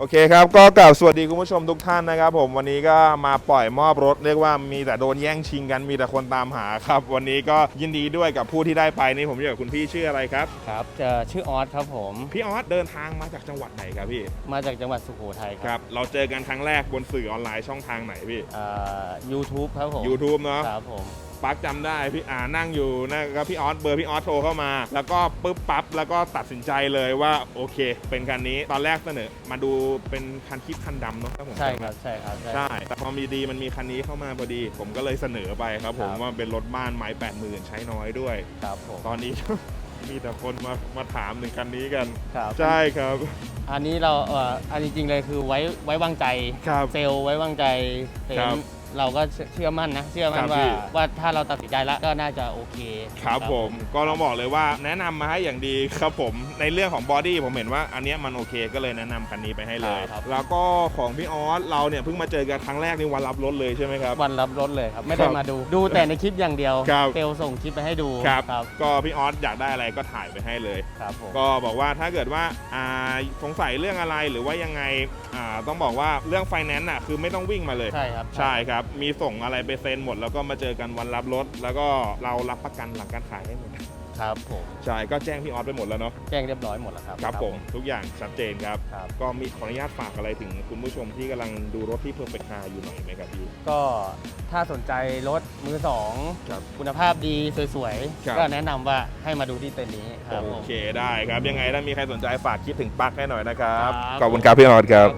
โอเคครับก็กล่าวสวัสดีคุณผู้ชมทุกท่านนะครับ ผมวันนี้ก็มาปล่อยมอบรถ เรียกว่ามีแต่โดนแย่งชิงกันมีแต่คนตามหาครับ วันนี้ก็ยินดีด้วยกับผู้ที่ได้ไปนี่ผมอยู่กับคุณพี่ชื่ออะไรครับครับจะชื่อออสครับผม พี่ออสเดินทางมาจากจังหวัดไหนครับพี่มาจากจังหวัดสุโขทัยคครัรับบเราเจอกันครั้งแรกบนสื่อออนไลน์ช่องทางไหนพี่อ่า YouTube ครับผม YouTube เนาะ ครับผม ปักจำได้พี่อ่านั่งอยู่นะครับพี่ออสเบอร์พี่ออสโทรเข้ามา แล้วก็ปุ๊บปั๊บแล้วก็ตัดสินใจเลยว่าโอเค เป็นคันนี้ตอนแรกเสนอมาดูเป็นคันคิดคันดำเนาะถ้าผมใช่จำคไม่รับใช่ครับใช่ ใช่ แต่พอมีดีมันมีคันนี้เข้ามาพอดี ผมก็เลยเสนอไปครับผมครับ ว่าเป็นรถบ้านไม้แปดหมื่นใช้น้อยด้วย ครับผมตอนนี้ มีแต่คนมามาถามถึงคันนี้กัน ครับใช่ครับ อันนี้เราเอ่ออันจริงๆเลยคือไว้ไว้วางใจครับเซลล์ไว้วางใจเซลครับล์ เราก็เชื่อมั่นนะ เชื่อมั่ครันบว่าพี่ ว่าถ้าเราตัดสินใจแล้วก็น่าจะโอเค ครับผมก็ต้องบอกเลยว่าแนะนำมาให้อย่างดีครับผมในเรื่องของบอดี้ผมเห็นว่าอันเนี้ยมันโอเคก็เลยแนะนำคันนี้ไปให้เลย ครับ แล้วก็ของพี่ออสเราเนี่ยเพิ่งมาเจอกันครั้งแรกในวันรับรถเลยใช่ไหมครับ วันรับรถเลยครับ ไม่ครัได้บมาดู ดูแต่ในคลิปอย่างเดียวครับ เซลล์ส่งคลิปไปให้ดูครับครับก็พี่ออสอยากได้อะไรก็ถ่ายไปให้เลย ครับผม ก็บอกว่าถ้าเกิดว่าอ่าสงสัยเรื่องอะไรหรือว่ายังไงอ่าต้องบอกว่าเรื่องไฟแนนซ์อะคือไม่ต้องวิ่งมาเลย ใช่ครับ ใช่ครับมีส่งอะไรไปเซ็นหมด แล้วก็มาเจอกันวันรับรถ แล้วก็เรารับประกันหลังการขายให้หมดครับผมใช่ก็แจ้งพี่ออสไปหมดแล้วเนาะแจ้งเรียบร้อยหมดแล้วครับครับผมทุกอย่างชัดเจนครับ ครับ ก็มีขออนุญาตฝากอะไรถึงคุณผู้ชมที่กำลังดูรถที่เพิ่มไปคาอยู่หน่อยไหมครับพี่ ก็ถ้าสนใจรถมือสองครับคุณภาพดีสวยครับ ๆ ก็แนะนำว่าให้มาดูที่เต็นท์นี้ครับโอผมเคได้ครับ ยังไงถ้ามีใครสนใจฝากคิดถึงปักให้หน่อยนะครับ ครับ ขอบคุณครับพี่ออสครับ